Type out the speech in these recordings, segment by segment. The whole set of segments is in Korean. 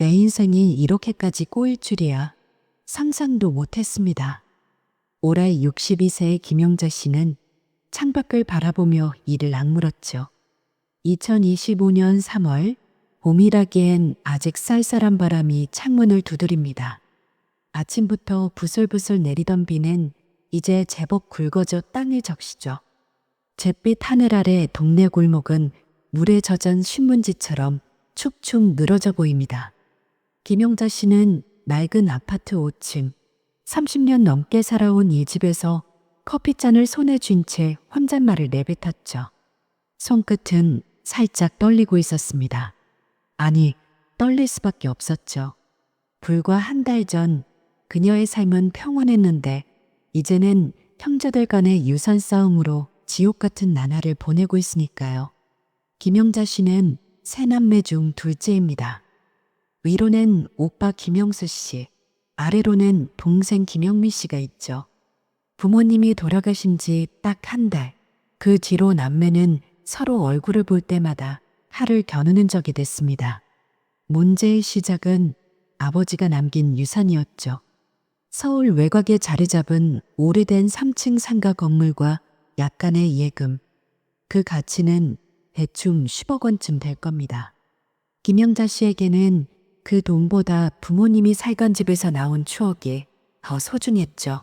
내 인생이 이렇게까지 꼬일 줄이야. 상상도 못했습니다. 올해 62세의 김영자 씨는 창밖을 바라보며 이를 악물었죠. 2025년 3월 봄이라기엔 아직 쌀쌀한 바람이 창문을 두드립니다. 아침부터 부슬부슬 내리던 비는 이제 제법 굵어져 땅에 적시죠. 잿빛 하늘 아래 동네 골목은 물에 젖은 신문지처럼 축축 늘어져 보입니다. 김영자 씨는 낡은 아파트 5층, 30년 넘게 살아온 이 집에서 커피잔을 손에 쥔 채 혼잣말을 내뱉었죠. 손끝은 살짝 떨리고 있었습니다. 아니, 떨릴 수밖에 없었죠. 불과 한 달 전 그녀의 삶은 평온했는데 이제는 형제들 간의 유산 싸움으로 지옥 같은 나날을 보내고 있으니까요. 김영자 씨는 세 남매 중 둘째입니다. 위로는 오빠 김영수 씨, 아래로는 동생 김영미 씨가 있죠. 부모님이 돌아가신 지 딱 한 달. 그 뒤로 남매는 서로 얼굴을 볼 때마다 팔을 겨누는 적이 됐습니다. 문제의 시작은 아버지가 남긴 유산이었죠. 서울 외곽에 자리 잡은 오래된 3층 상가 건물과 약간의 예금. 그 가치는 대충 10억 원쯤 될 겁니다. 김영자 씨에게는 그 돈보다 부모님이 살던 집에서 나온 추억이 더 소중했죠.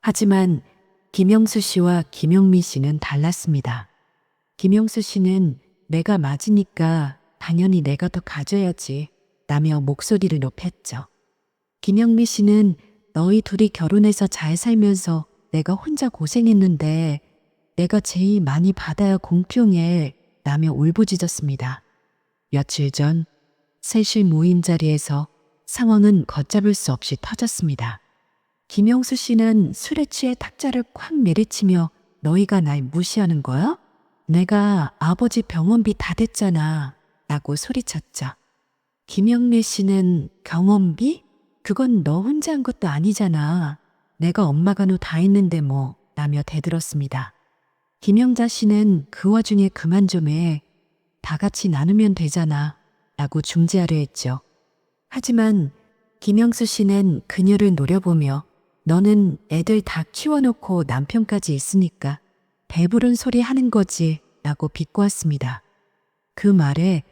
하지만 김영수 씨와 김영미 씨는 달랐습니다. 김영수 씨는 내가 맞으니까 당연히 내가 더 가져야지 라며 목소리를 높였죠. 김영미 씨는 너희 둘이 결혼해서 잘 살면서 내가 혼자 고생했는데 내가 제일 많이 받아야 공평해 라며 울부짖었습니다. 며칠 전 세실 모임 자리에서 상황은 걷잡을 수 없이 터졌습니다. 김영수 씨는 술에 취해 탁자를 콱 내리치며 너희가 날 무시하는 거야? 내가 아버지 병원비 다 댔잖아. 라고 소리쳤죠. 김영미 씨는 경험비? 그건 너 혼자 한 것도 아니잖아. 내가 엄마가 너다 했는데 뭐. 라며 대들었습니다. 김영자 씨는 그 와중에 그만 좀 해. 다 같이 나누면 되잖아. 라고 중재하려 했죠. 하지만 김영수 씨는 그녀를 노려보며 너는 애들 다 키워놓고 남편까지 있으니까 배부른 소리 하는 거지 라고 비꼬았습니다. 그 말에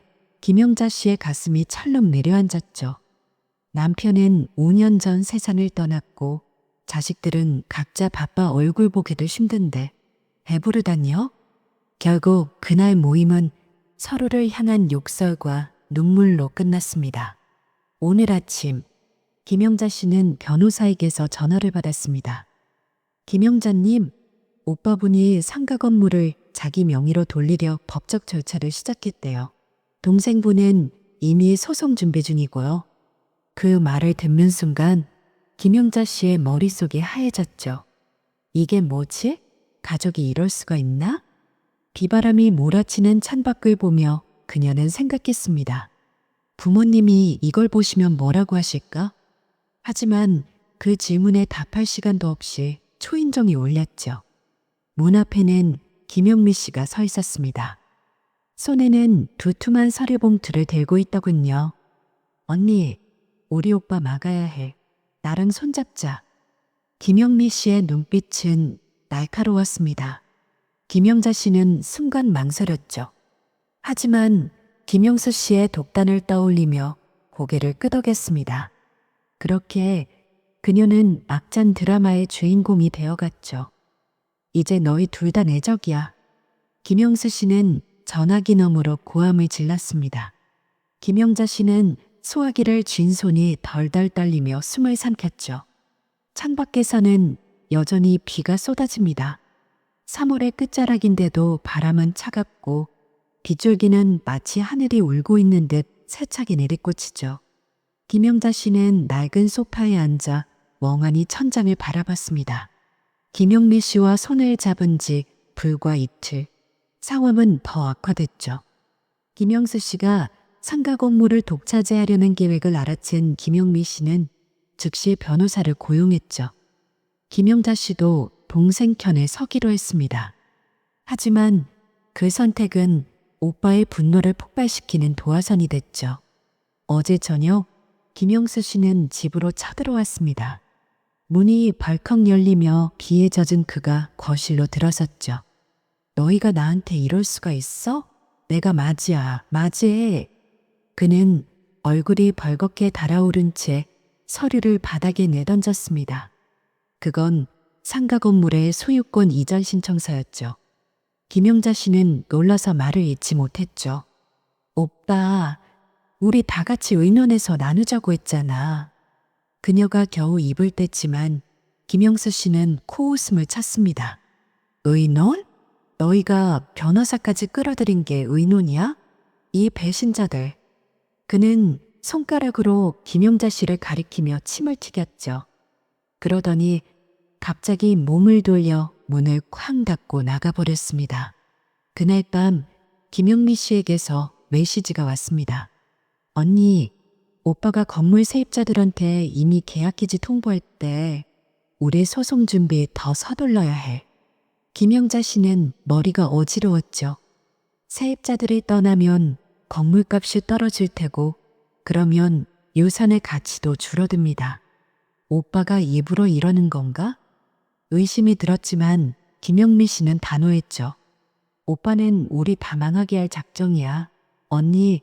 김영자 씨의 가슴이 철렁 내려앉았죠. 남편은 5년 전 세상을 떠났고 자식들은 각자 바빠 얼굴 보기도 힘든데 배부르다니요? 결국 그날 모임은 서로를 향한 욕설과 눈물로 끝났습니다. 오늘 아침 김영자 씨는 변호사에게서 전화를 받았습니다. 김영자님, 오빠분이 상가 건물을 자기 명의로 돌리려 법적 절차를 시작했대요. 동생분은 이미 소송 준비 중이고요. 그 말을 듣는 순간 김영자 씨의 머릿속이 하얘졌죠. 이게 뭐지? 가족이 이럴 수가 있나? 비바람이 몰아치는 찬밖을 보며 그녀는 생각했습니다. 부모님이 이걸 보시면 뭐라고 하실까? 하지만 그 질문에 답할 시간도 없이 초인종이 울렸죠. 문 앞에는 김영미 씨가 서 있었습니다. 손에는 두툼한 서류 봉투를 들고 있더군요. 언니, 우리 오빠 막아야 해. 나랑 손잡자. 김영미 씨의 눈빛은 날카로웠습니다. 김영자 씨는 순간 망설였죠. 하지만 김영수 씨의 독단을 떠올리며 고개를 끄덕였습니다. 그렇게 그녀는 막잔 드라마의 주인공이 되어갔죠. 이제 너희 둘 다 내적이야. 김영수 씨는 전화기 너머로 고함을 질렀습니다. 김영자 씨는 소화기를 쥔 손이 덜덜 떨리며 숨을 삼켰죠. 창밖에서는 여전히 비가 쏟아집니다. 3월의 끝자락인데도 바람은 차갑고 빗줄기는 마치 하늘이 울고 있는 듯 세차게 내리꽂히죠. 김영자 씨는 낡은 소파에 앉아 멍하니 천장을 바라봤습니다. 김영미 씨와 손을 잡은 지 불과 이틀, 상황은 더 악화됐죠. 김영수 씨가 상가 건물을 독차지하려는 계획을 알아챈 김영미 씨는 즉시 변호사를 고용했죠. 김영자 씨도 동생 편에 서기로 했습니다. 하지만 그 선택은 오빠의 분노를 폭발시키는 도화선이 됐죠. 어제 저녁 김영수 씨는 집으로 쳐들어왔습니다. 문이 벌컥 열리며 비에 젖은 그가 거실로 들어섰죠. 너희가 나한테 이럴 수가 있어? 내가 맞이야, 맞이해. 그는 얼굴이 벌겋게 달아오른 채 서류를 바닥에 내던졌습니다. 그건 상가 건물의 소유권 이전 신청서였죠. 김영자 씨는 놀라서 말을 잇지 못했죠. 오빠, 우리 다 같이 의논해서 나누자고 했잖아. 그녀가 겨우 입을 뗐지만 김영수 씨는 코웃음을 쳤습니다. 의논? 너희가 변호사까지 끌어들인 게 의논이야? 이 배신자들. 그는 손가락으로 김영자 씨를 가리키며 침을 튀겼죠. 그러더니 갑자기 몸을 돌려 문을 쾅 닫고 나가버렸습니다. 그날 밤 김영미 씨에게서 메시지가 왔습니다. 언니, 오빠가 건물 세입자들한테 이미 계약기지 통보했대. 우리 소송 준비 더 서둘러야 해. 김영자 씨는 머리가 어지러웠죠. 세입자들이 떠나면 건물값이 떨어질 테고 그러면 유산의 가치도 줄어듭니다. 오빠가 입으로 이러는 건가? 의심이 들었지만 김영미 씨는 단호했죠. 오빠는 우리 다 망하게 할 작정이야. 언니,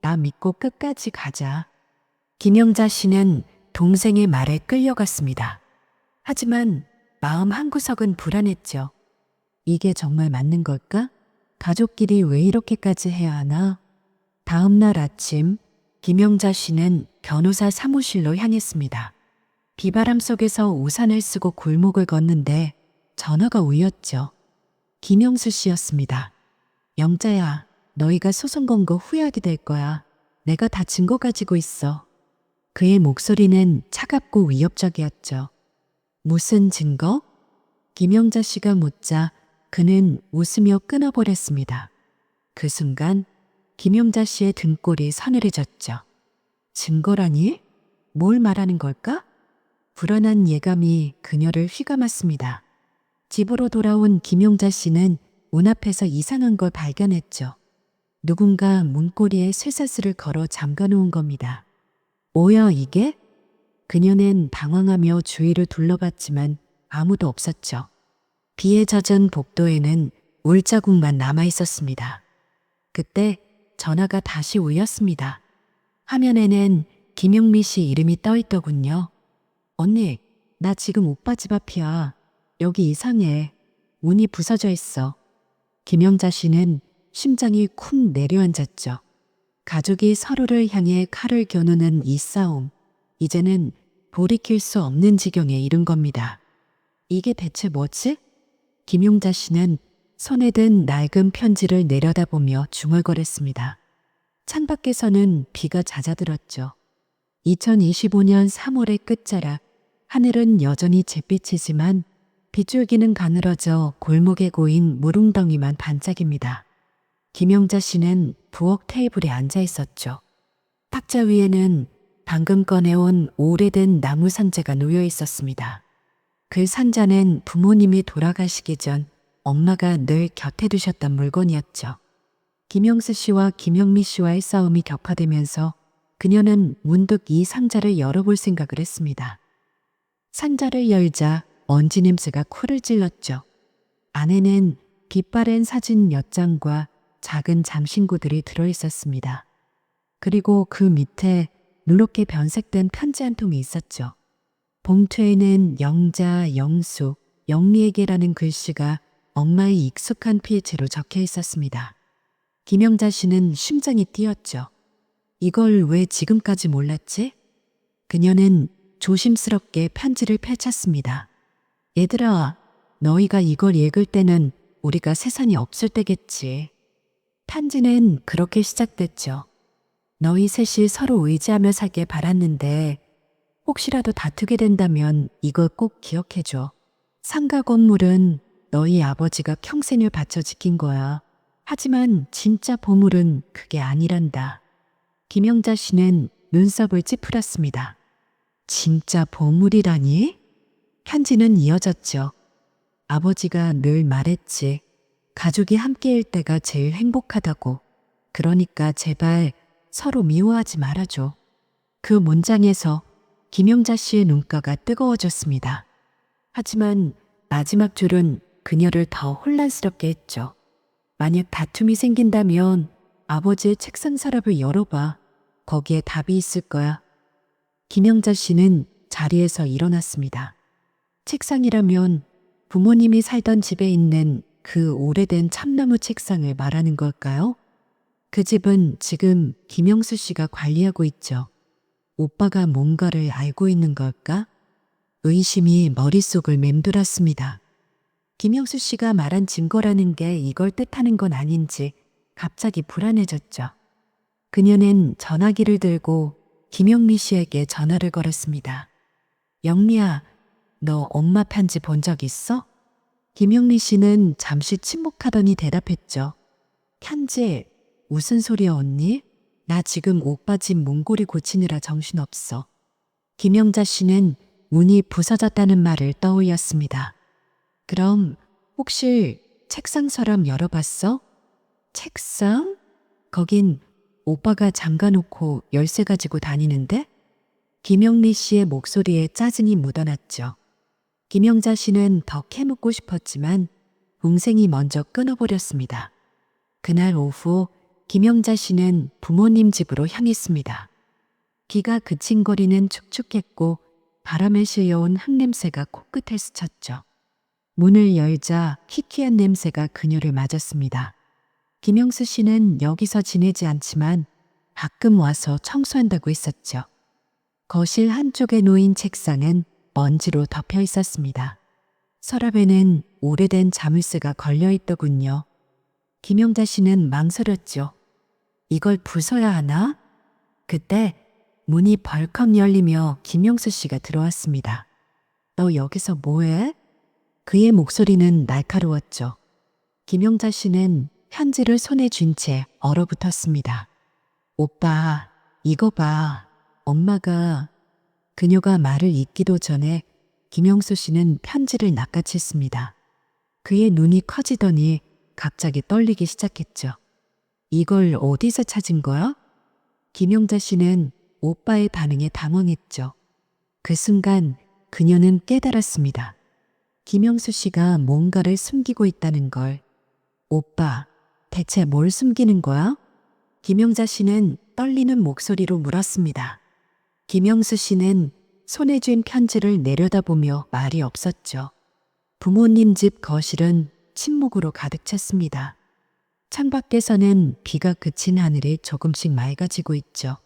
나 믿고 끝까지 가자. 김영자 씨는 동생의 말에 끌려갔습니다. 하지만 마음 한구석은 불안했죠. 이게 정말 맞는 걸까? 가족끼리 왜 이렇게까지 해야 하나? 다음 날 아침, 김영자 씨는 변호사 사무실로 향했습니다. 비바람 속에서 우산을 쓰고 골목을 걷는데 전화가 울렸죠. 김영수 씨였습니다. 영자야, 너희가 소송 건 거 후회하게 될 거야. 내가 다 증거 가지고 있어. 그의 목소리는 차갑고 위협적이었죠. 무슨 증거? 김영자 씨가 묻자 그는 웃으며 끊어버렸습니다. 그 순간 김용자 씨의 등골이 서늘해졌죠. 증거라니? 뭘 말하는 걸까? 불안한 예감이 그녀를 휘감았습니다. 집으로 돌아온 김용자 씨는 문 앞에서 이상한 걸 발견했죠. 누군가 문고리에 쇠사슬을 걸어 잠가 놓은 겁니다. 뭐야 이게? 그녀는 당황하며 주위를 둘러봤지만 아무도 없었죠. 비에 젖은 복도에는 울자국만 남아 있었습니다. 그때 전화가 다시 울렸습니다. 화면에는 김용미 씨 이름이 떠 있더군요. 언니, 나 지금 오빠 집 앞이야. 여기 이상해. 문이 부서져 있어. 김영자 씨는 심장이 쿵 내려앉았죠. 가족이 서로를 향해 칼을 겨누는 이 싸움. 이제는 돌이킬 수 없는 지경에 이른 겁니다. 이게 대체 뭐지? 김용자 씨는 손에 든 낡은 편지를 내려다보며 중얼거렸습니다. 창밖에서는 비가 잦아들었죠. 2025년 3월의 끝자락, 하늘은 여전히 잿빛이지만 빗줄기는 가늘어져 골목에 고인 무릉덩이만 반짝입니다. 김영자 씨는 부엌 테이블에 앉아 있었죠. 탁자 위에는 방금 꺼내온 오래된 나무 상자가 놓여 있었습니다. 그 상자는 부모님이 돌아가시기 전 엄마가 늘 곁에 두셨던 물건이었죠. 김영수 씨와 김영미 씨와의 싸움이 격화되면서 그녀는 문득 이 상자를 열어볼 생각을 했습니다. 상자를 열자 먼지 냄새가 코를 찔렀죠. 안에는 빛바랜 사진 몇 장과 작은 잠신구들이 들어 있었습니다. 그리고 그 밑에 누렇게 변색된 편지 한 통이 있었죠. 봉투에는 영자, 영수, 영리에게라는 글씨가 엄마의 익숙한 필체로 적혀 있었습니다. 김영자 씨는 심장이 뛰었죠. 이걸 왜 지금까지 몰랐지? 그녀는 조심스럽게 편지를 펼쳤습니다. 얘들아, 너희가 이걸 읽을 때는 우리가 세상이 없을 때겠지. 편지는 그렇게 시작됐죠. 너희 셋이 서로 의지하며 살길 바랐는데 혹시라도 다투게 된다면 이걸 꼭 기억해줘. 상가 건물은 너희 아버지가 평생을 바쳐 지킨 거야. 하지만 진짜 보물은 그게 아니란다. 김영자 씨는 눈썹을 찌푸렸습니다. 진짜 보물이라니? 편지는 이어졌죠. 아버지가 늘 말했지. 가족이 함께일 때가 제일 행복하다고. 그러니까 제발 서로 미워하지 말아줘. 그 문장에서 김영자 씨의 눈가가 뜨거워졌습니다. 하지만 마지막 줄은 그녀를 더 혼란스럽게 했죠. 만약 다툼이 생긴다면 아버지의 책상 서랍을 열어봐. 거기에 답이 있을 거야. 김영자 씨는 자리에서 일어났습니다. 책상이라면 부모님이 살던 집에 있는 그 오래된 참나무 책상을 말하는 걸까요? 그 집은 지금 김영수 씨가 관리하고 있죠. 오빠가 뭔가를 알고 있는 걸까? 의심이 머릿속을 맴돌았습니다. 김영수 씨가 말한 증거라는 게 이걸 뜻하는 건 아닌지 갑자기 불안해졌죠. 그녀는 전화기를 들고 김영미 씨에게 전화를 걸었습니다. 영미야, 너 엄마 편지 본 적 있어? 김영미 씨는 잠시 침묵하더니 대답했죠. 편지, 무슨 소리야 언니? 나 지금 오빠 집 문고리 고치느라 정신없어. 김영자 씨는 문이 부서졌다는 말을 떠올렸습니다. 그럼 혹시 책상 서랍 열어봤어? 책상? 거긴 오빠가 잠가놓고 열쇠 가지고 다니는데? 김영리 씨의 목소리에 짜증이 묻어났죠. 김영자 씨는 더 캐묻고 싶었지만 동생이 먼저 끊어버렸습니다. 그날 오후 김영자 씨는 부모님 집으로 향했습니다. 기가 그친 거리는 축축했고 바람에 실려온 흙냄새가 코끝에 스쳤죠. 문을 열자 희귀한 냄새가 그녀를 맞았습니다. 김영수 씨는 여기서 지내지 않지만 가끔 와서 청소한다고 했었죠. 거실 한쪽에 놓인 책상은 먼지로 덮여 있었습니다. 서랍에는 오래된 자물쇠가 걸려 있더군요. 김영자 씨는 망설였죠. 이걸 부숴야 하나? 그때 문이 벌컥 열리며 김영수 씨가 들어왔습니다. 너 여기서 뭐해? 그의 목소리는 날카로웠죠. 김영자 씨는 편지를 손에 쥔 채 얼어붙었습니다. 오빠, 이거 봐. 엄마가 그녀가 말을 잇기도 전에 김영수 씨는 편지를 낚아챘습니다. 그의 눈이 커지더니 갑자기 떨리기 시작했죠. 이걸 어디서 찾은 거야? 김영자 씨는 오빠의 반응에 당황했죠. 그 순간 그녀는 깨달았습니다. 김영수 씨가 뭔가를 숨기고 있다는 걸. 오빠, 대체 뭘 숨기는 거야? 김영자 씨는 떨리는 목소리로 물었습니다. 김영수 씨는 손에 쥔 편지를 내려다보며 말이 없었죠. 부모님 집 거실은 침묵으로 가득 찼습니다. 창밖에서는 비가 그친 하늘이 조금씩 맑아지고 있죠.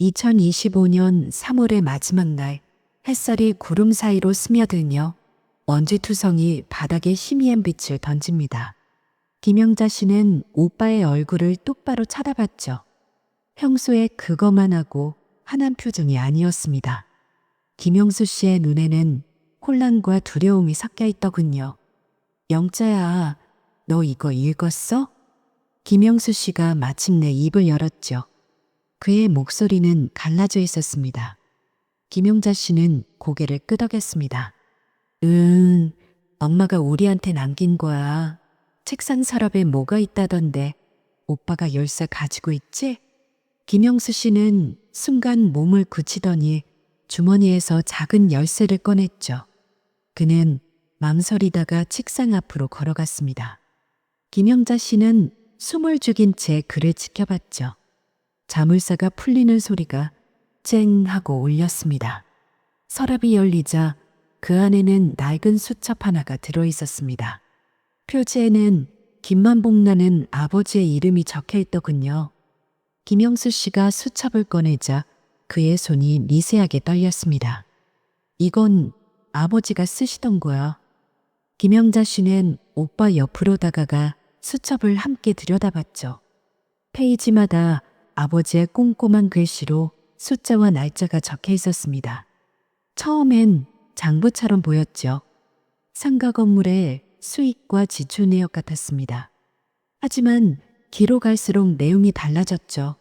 2025년 3월의 마지막 날 햇살이 구름 사이로 스며들며 먼지투성이 바닥에 희미한 빛을 던집니다. 김영자 씨는 오빠의 얼굴을 똑바로 쳐다봤죠. 평소에 그거만 하고 환한 표정이 아니었습니다. 김영수 씨의 눈에는 혼란과 두려움이 섞여 있더군요. 영자야, 너 이거 읽었어? 김영수 씨가 마침내 입을 열었죠. 그의 목소리는 갈라져 있었습니다. 김용자 씨는 고개를 끄덕였습니다. 응, 엄마가 우리한테 남긴 거야. 책상 서랍에 뭐가 있다던데 오빠가 열쇠 가지고 있지? 김영수 씨는 순간 몸을 굳히더니 주머니에서 작은 열쇠를 꺼냈죠. 그는 망설이다가 책상 앞으로 걸어갔습니다. 김영자 씨는 숨을 죽인 채 그를 지켜봤죠. 자물쇠가 풀리는 소리가 쨍 하고 울렸습니다. 서랍이 열리자 그 안에는 낡은 수첩 하나가 들어 있었습니다. 표지에는 김만복라는 아버지의 이름이 적혀 있더군요. 김영수 씨가 수첩을 꺼내자 그의 손이 미세하게 떨렸습니다. 이건 아버지가 쓰시던 거야. 김영자 씨는 오빠 옆으로 다가가 수첩을 함께 들여다봤죠. 페이지마다 아버지의 꼼꼼한 글씨로 숫자와 날짜가 적혀 있었습니다. 처음엔 장부처럼 보였죠. 상가 건물의 수익과 지출 내역 같았습니다. 하지만 뒤로 갈수록 내용이 달라졌죠.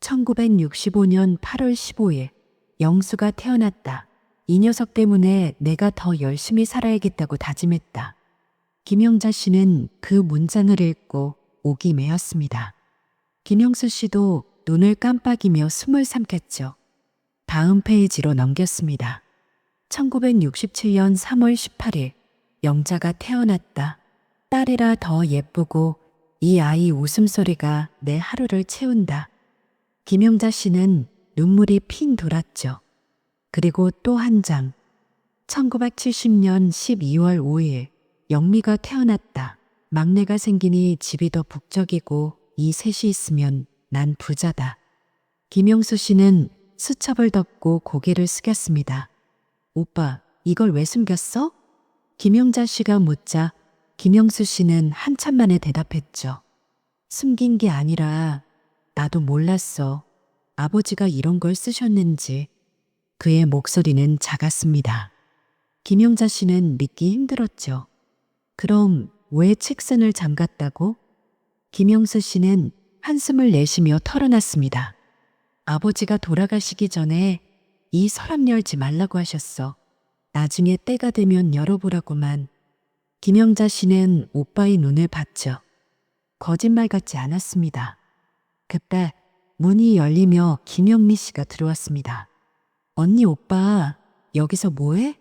1965년 8월 15일 영수가 태어났다. 이 녀석 때문에 내가 더 열심히 살아야겠다고 다짐했다. 김영자 씨는 그 문장을 읽고 메었습니다. 김영수 씨도 눈을 깜빡이며 숨을 삼켰죠. 다음 페이지로 넘겼습니다. 1967년 3월 18일, 영자가 태어났다. 딸이라 더 예쁘고 이 아이 웃음소리가 내 하루를 채운다. 김영자 씨는 눈물이 핑 돌았죠. 그리고 또 한 장. 1970년 12월 5일, 영미가 태어났다. 막내가 생기니 집이 더 북적이고 이 셋이 있으면 난 부자다. 김영수 씨는 수첩을 덮고 고개를 숙였습니다. 오빠, 이걸 왜 숨겼어? 김영자 씨가 묻자 김영수 씨는 한참 만에 대답했죠. 숨긴 게 아니라 나도 몰랐어. 아버지가 이런 걸 쓰셨는지. 그의 목소리는 작았습니다. 김영자 씨는 믿기 힘들었죠. 그럼 왜 책선을 잠갔다고? 김영수 씨는 한숨을 내쉬며 털어놨습니다. 아버지가 돌아가시기 전에 이 서랍 열지 말라고 하셨어. 나중에 때가 되면 열어보라고만. 김영자 씨는 오빠의 눈을 봤죠. 거짓말 같지 않았습니다. 그때 문이 열리며 김영미 씨가 들어왔습니다. 언니 오빠 여기서 뭐해?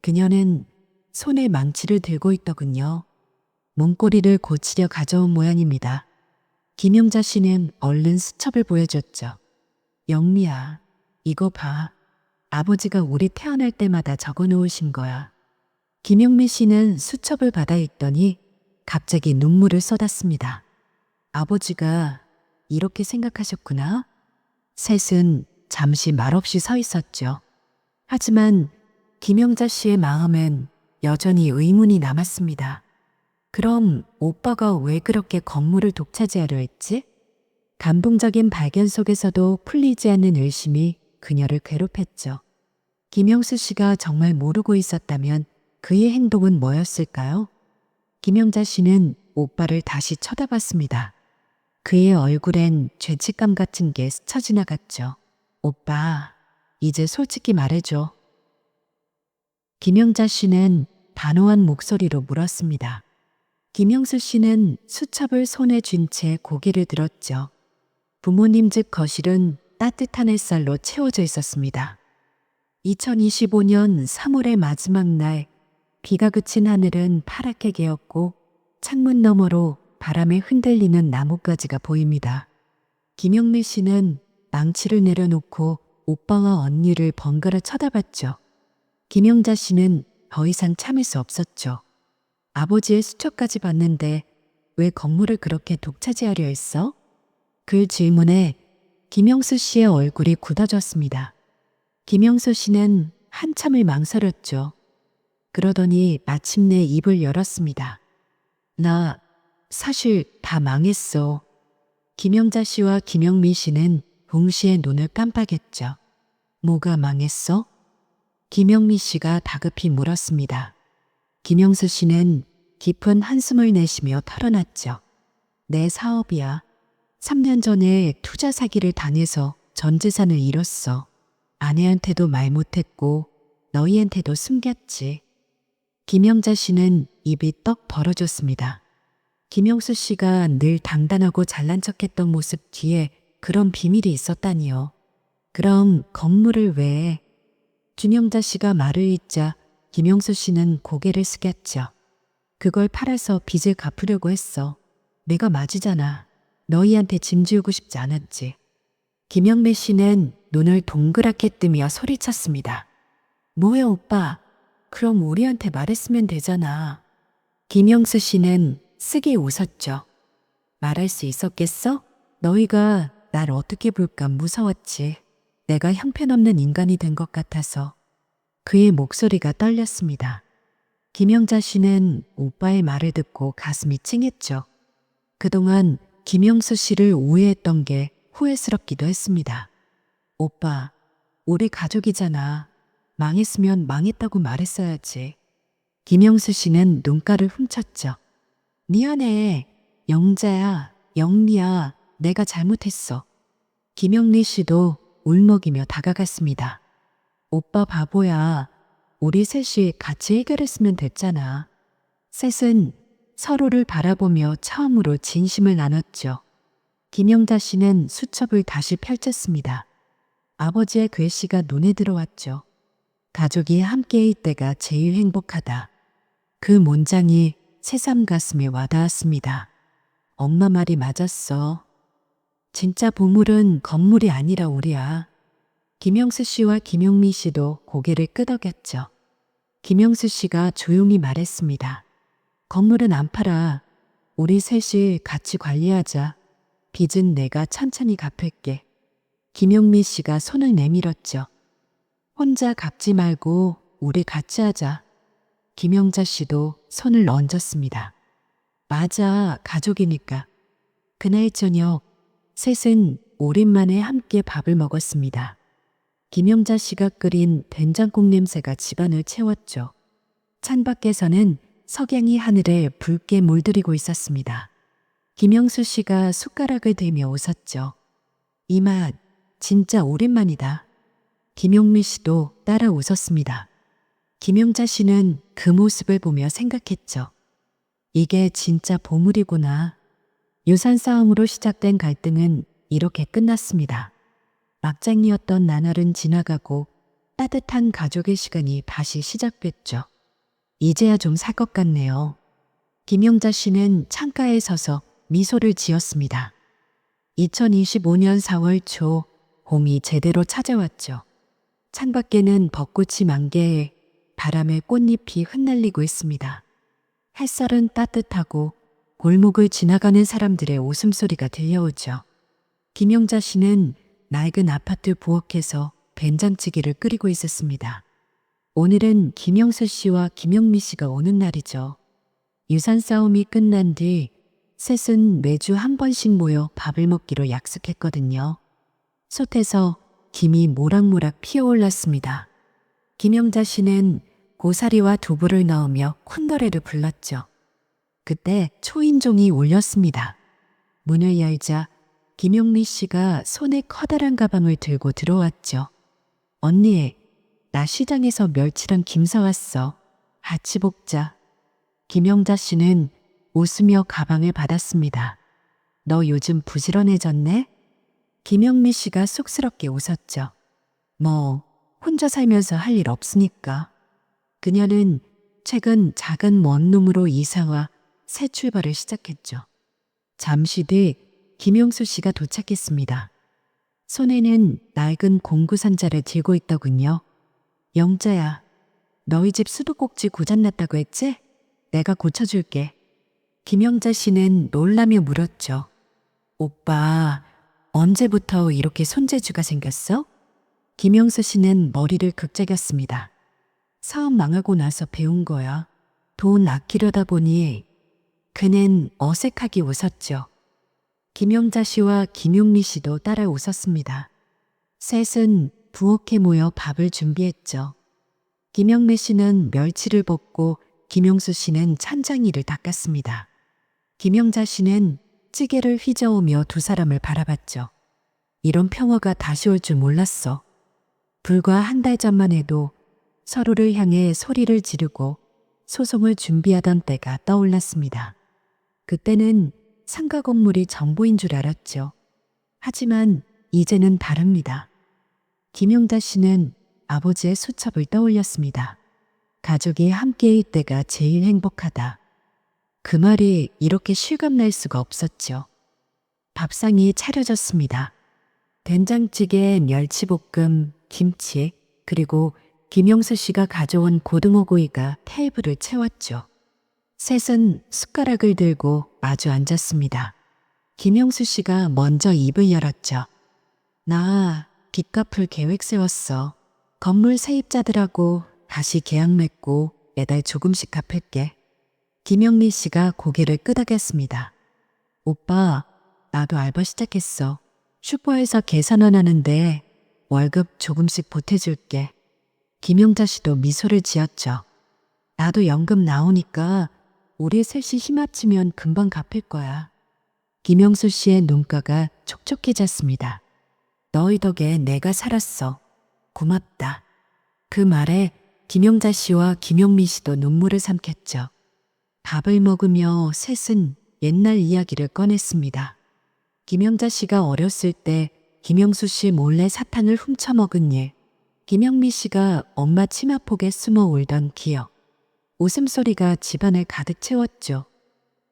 그녀는 손에 망치를 들고 있더군요. 문고리를 고치려 가져온 모양입니다. 김영자 씨는 얼른 수첩을 보여줬죠. 영미야, 이거 봐. 아버지가 우리 태어날 때마다 적어 놓으신 거야. 김영미 씨는 수첩을 받아 읽더니 갑자기 눈물을 쏟았습니다. 아버지가 이렇게 생각하셨구나. 셋은 잠시 말없이 서 있었죠. 하지만 김영자 씨의 마음엔 여전히 의문이 남았습니다. 그럼 오빠가 왜 그렇게 건물을 독차지하려 했지? 감동적인 발견 속에서도 풀리지 않는 의심이 그녀를 괴롭혔죠. 김영수 씨가 정말 모르고 있었다면 그의 행동은 뭐였을까요? 김영자 씨는 오빠를 다시 쳐다봤습니다. 그의 얼굴엔 죄책감 같은 게 스쳐 지나갔죠. 오빠, 이제 솔직히 말해줘. 김영자 씨는 단호한 목소리로 물었습니다. 김영수 씨는 수첩을 손에 쥔 채 고개를 들었죠. 부모님 집 거실은 따뜻한 햇살로 채워져 있었습니다. 2025년 3월의 마지막 날, 비가 그친 하늘은 파랗게 개었고 창문 너머로 바람에 흔들리는 나뭇가지가 보입니다. 김영미 씨는 망치를 내려놓고 오빠와 언니를 번갈아 쳐다봤죠. 김영자 씨는 더 이상 참을 수 없었죠. 아버지의 수첩까지 봤는데 왜 건물을 그렇게 독차지하려 했어? 그 질문에 김영수 씨의 얼굴이 굳어졌습니다. 김영수 씨는 한참을 망설였죠. 그러더니 마침내 입을 열었습니다. 나 사실 다 망했어. 김영자 씨와 김영민 씨는 동시에 눈을 깜빡였죠. 뭐가 망했어? 김영미 씨가 다급히 물었습니다. 김영수 씨는 깊은 한숨을 내쉬며 털어놨죠. 내 사업이야. 3년 전에 투자 사기를 당해서 전 재산을 잃었어. 아내한테도 말 못했고 너희한테도 숨겼지. 김영자 씨는 입이 떡 벌어졌습니다. 김영수 씨가 늘 당당하고 잘난 척했던 모습 뒤에 그런 비밀이 있었다니요. 그럼 건물을 왜? 준영자 씨가 말을 잇자 김영수 씨는 고개를 숙였죠. 그걸 팔아서 빚을 갚으려고 했어. 내가 맞이잖아. 너희한테 짐 지우고 싶지 않았지. 김영배 씨는 눈을 동그랗게 뜨며 소리쳤습니다. 뭐해 오빠? 그럼 우리한테 말했으면 되잖아. 김영수 씨는 쓰게 웃었죠. 말할 수 있었겠어? 너희가 날 어떻게 볼까 무서웠지. 내가 형편없는 인간이 된 것 같아서. 그의 목소리가 떨렸습니다. 김영자 씨는 오빠의 말을 듣고 가슴이 찡했죠. 그동안 김영수 씨를 오해했던 게 후회스럽기도 했습니다. 오빠, 우리 가족이잖아. 망했으면 망했다고 말했어야지. 김영수 씨는 눈가를 훔쳤죠. 미안해. 영자야, 영리야, 내가 잘못했어. 김영리 씨도 울먹이며 다가갔습니다. 오빠 바보야. 우리 셋이 같이 해결했으면 됐잖아. 셋은 서로를 바라보며 처음으로 진심을 나눴죠. 김영자 씨는 수첩을 다시 펼쳤습니다. 아버지의 괴시가 눈에 들어왔죠. 가족이 함께일 때가 제일 행복하다. 그 문장이 새삼 가슴에 와닿았습니다. 엄마 말이 맞았어. 진짜 보물은 건물이 아니라 우리야. 김영수 씨와 김용미 씨도 고개를 끄덕였죠. 김영수 씨가 조용히 말했습니다. 건물은 안 팔아. 우리 셋이 같이 관리하자. 빚은 내가 천천히 갚을게. 김용미 씨가 손을 내밀었죠. 혼자 갚지 말고 우리 같이 하자. 김영자 씨도 손을 얹었습니다. 맞아, 가족이니까. 그날 저녁, 셋은 오랜만에 함께 밥을 먹었습니다. 김영자 씨가 끓인 된장국 냄새가 집안을 채웠죠. 찬밖에서는 석양이 하늘에 붉게 물들이고 있었습니다. 김영수 씨가 숟가락을 들며 웃었죠. 이 맛 진짜 오랜만이다. 김용미 씨도 따라 웃었습니다. 김영자 씨는 그 모습을 보며 생각했죠. 이게 진짜 보물이구나. 유산 싸움으로 시작된 갈등은 이렇게 끝났습니다. 막장이었던 나날은 지나가고 따뜻한 가족의 시간이 다시 시작됐죠. 이제야 좀 살 것 같네요. 김영자 씨는 창가에 서서 미소를 지었습니다. 2025년 4월 초 봄이 제대로 찾아왔죠. 창밖에는 벚꽃이 만개해 바람에 꽃잎이 흩날리고 있습니다. 햇살은 따뜻하고 골목을 지나가는 사람들의 웃음소리가 들려오죠. 김영자 씨는 낡은 아파트 부엌에서 된장찌개를 끓이고 있었습니다. 오늘은 김영수 씨와 김영미 씨가 오는 날이죠. 유산 싸움이 끝난 뒤 셋은 매주 한 번씩 모여 밥을 먹기로 약속했거든요. 솥에서 김이 모락모락 피어올랐습니다. 김영자 씨는 고사리와 두부를 넣으며 콘더레를 불렀죠. 그때 초인종이 울렸습니다. 문을 열자 김용미 씨가 손에 커다란 가방을 들고 들어왔죠. 언니, 나 시장에서 멸치랑 김 사왔어. 같이 볶자. 김영자 씨는 웃으며 가방을 받았습니다. 너 요즘 부지런해졌네? 김영미 씨가 쑥스럽게 웃었죠. 뭐, 혼자 살면서 할 일 없으니까. 그녀는 최근 작은 원룸으로 이사와 새 출발을 시작했죠. 잠시 뒤 김용수 씨가 도착했습니다. 손에는 낡은 공구 산자를 들고 있더군요. 영자야, 너희 집 수도꼭지 고장났다고 했지? 내가 고쳐줄게. 김영자 씨는 놀라며 물었죠. 오빠, 언제부터 이렇게 손재주가 생겼어? 김영수 씨는 머리를 극작였습니다. 사업 망하고 나서 배운 거야. 돈 아끼려다 보니 그는 어색하게 웃었죠. 김영자 씨와 김용미 씨도 따라 웃었습니다. 셋은 부엌에 모여 밥을 준비했죠. 김영미 씨는 멸치를 볶고 김용수 씨는 찬장이를 닦았습니다. 김영자 씨는 찌개를 휘저으며 두 사람을 바라봤죠. 이런 평화가 다시 올 줄 몰랐어. 불과 한 달 전만 해도 서로를 향해 소리를 지르고 소송을 준비하던 때가 떠올랐습니다. 그때는 상가 건물이 정보인 줄 알았죠. 하지만 이제는 다릅니다. 김용자 씨는 아버지의 수첩을 떠올렸습니다. 가족이 함께일 때가 제일 행복하다. 그 말이 이렇게 실감날 수가 없었죠. 밥상이 차려졌습니다. 된장찌개, 멸치볶음, 김치, 그리고 김용수 씨가 가져온 고등어구이가 테이블을 채웠죠. 셋은 숟가락을 들고 마주 앉았습니다. 김용수 씨가 먼저 입을 열었죠. 나 빚 갚을 계획 세웠어. 건물 세입자들하고 다시 계약 맺고 매달 조금씩 갚을게. 김영미 씨가 고개를 끄덕였습니다. 오빠, 나도 알바 시작했어. 슈퍼에서 계산원 하는데 월급 조금씩 보태줄게. 김용자 씨도 미소를 지었죠. 나도 연금 나오니까 우리 셋이 힘합치면 금방 갚을 거야. 김영수 씨의 눈가가 촉촉해졌습니다. 너희 덕에 내가 살았어. 고맙다. 그 말에 김영자 씨와 김용미 씨도 눈물을 삼켰죠. 밥을 먹으며 셋은 옛날 이야기를 꺼냈습니다. 김영자 씨가 어렸을 때 김영수 씨 몰래 사탕을 훔쳐 먹은 일. 김영미 씨가 엄마 치마폭에 숨어 울던 기억. 웃음소리가 집안을 가득 채웠죠.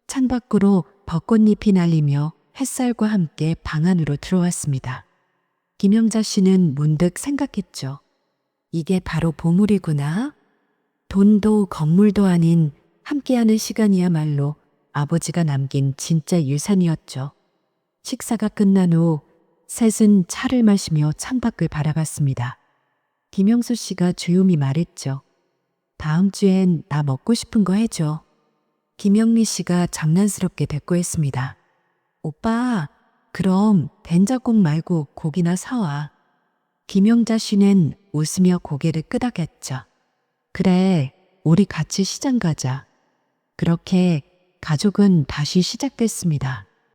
창밖으로 벚꽃잎이 날리며 햇살과 함께 방 안으로 들어왔습니다. 김영자 씨는 문득 생각했죠. 이게 바로 보물이구나. 돈도 건물도 아닌 함께하는 시간이야말로 아버지가 남긴 진짜 유산이었죠. 식사가 끝난 후 셋은 차를 마시며 창밖을 바라봤습니다. 김영수 씨가 조용히 말했죠. 다음 주엔 나 먹고 싶은 거 해줘. 김영미 씨가 장난스럽게 대꾸했습니다. 오빠, 그럼 된장국 말고 고기나 사와. 김영자 씨는 웃으며 고개를 끄덕였죠. 그래, 우리 같이 시장 가자. 그렇게 가족은 다시 시작됐습니다.